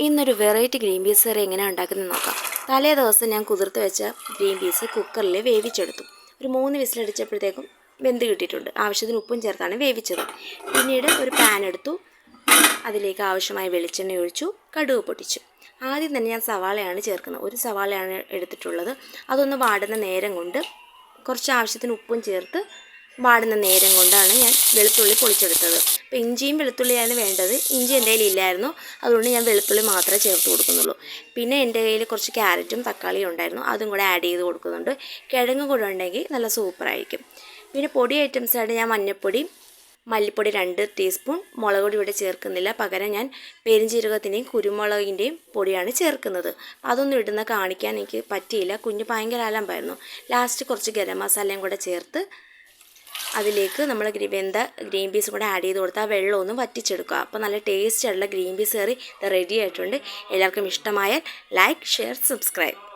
ഇന്നൊരു variety green peas കറി എങ്ങനെയാണ് ഉണ്ടാക്കുന്നത് നോക്കാം. തലേ ദിവസം ഞാൻ കുതിർത്ത് വെച്ച ഗ്രീൻ പീസ് കുക്കറിൽ വേവിച്ചെടുത്തു. ഒരു മൂന്ന് വിസിലടിച്ചപ്പോഴത്തേക്കും വെന്ത് കിട്ടിയിട്ടുണ്ട്. ആവശ്യത്തിന് ഉപ്പും ചേർത്താണ് വേവിച്ചത്. പിന്നീട് ഒരു പാൻ എടുത്തു. അതിലേക്ക് ആവശ്യമായ വെളിച്ചെണ്ണ ഒഴിച്ചു. കടുക് പൊട്ടിച്ചു. ആദ്യം തന്നെ ഞാൻ സവാളയാണ് ചേർക്കുന്നത്. ഒരു സവാളയാണ് എടുത്തിട്ടുള്ളത്. അതൊന്ന് വാടുന്ന നേരം കൊണ്ട് കുറച്ച് ആവശ്യത്തിന് ഉപ്പും ചേർത്ത് വാടുന്ന നേരം കൊണ്ടാണ് ഞാൻ വെളുത്തുള്ളി പൊളിച്ചെടുത്തത്. അപ്പോൾ ഇഞ്ചിയും വെളുത്തുള്ളിയാണ് വേണ്ടത്. ഇഞ്ചി എന്റെ കയ്യിൽ ഇല്ലായിരുന്നു. അതുകൊണ്ട് ഞാൻ വെളുത്തുള്ളി മാത്രമേ ചേർത്ത് കൊടുക്കുന്നുള്ളൂ. പിന്നെ എന്റെ കയ്യിൽ കുറച്ച് ക്യാരറ്റും തക്കാളിയും ഉണ്ടായിരുന്നു. അതും കൂടെ ആഡ് ചെയ്ത് കൊടുക്കുന്നുണ്ട്. കിഴങ്ങ് കൂടെ ഉണ്ടെങ്കിൽ നല്ല സൂപ്പറായിരിക്കും പിന്നെ പൊടി ഐറ്റംസ് ആയിട്ട് ഞാൻ മഞ്ഞൾപ്പൊടി മല്ലിപ്പൊടി രണ്ട് ടീസ്പൂൺ മുളക് പൊടി ഇവിടെ ചേർക്കുന്നില്ല. പകരം ഞാൻ പെരിഞ്ചീരകത്തിന്റെയും കുരുമുളകിന്റെയും പൊടിയാണ് ചേർക്കുന്നത്. അതൊന്നും ഇടുന്ന കാണിക്കാൻ എനിക്ക് പറ്റിയില്ല. കുഞ്ഞ് ഭയങ്കര അലമ്പായിരുന്നു. ലാസ്റ്റ് കുറച്ച് ഗരം മസാലയും കൂടെ ചേർത്ത് അതിലേക്ക് നമ്മൾ വെന്ത ഗ്രീൻ പീസ് കൂടെ ആഡ് ചെയ്ത് കൊടുത്താൽ വെള്ളം ഒന്ന് വറ്റിച്ചെടുക്കുക. അപ്പോൾ നല്ല ടേസ്റ്റ് ആയിട്ടുള്ള ഗ്രീൻ പീസ് കറി റെഡി ആയിട്ടുണ്ട്. എല്ലാവർക്കും ഇഷ്ടമായാൽ ലൈക്ക് ഷെയർ സബ്സ്ക്രൈബ്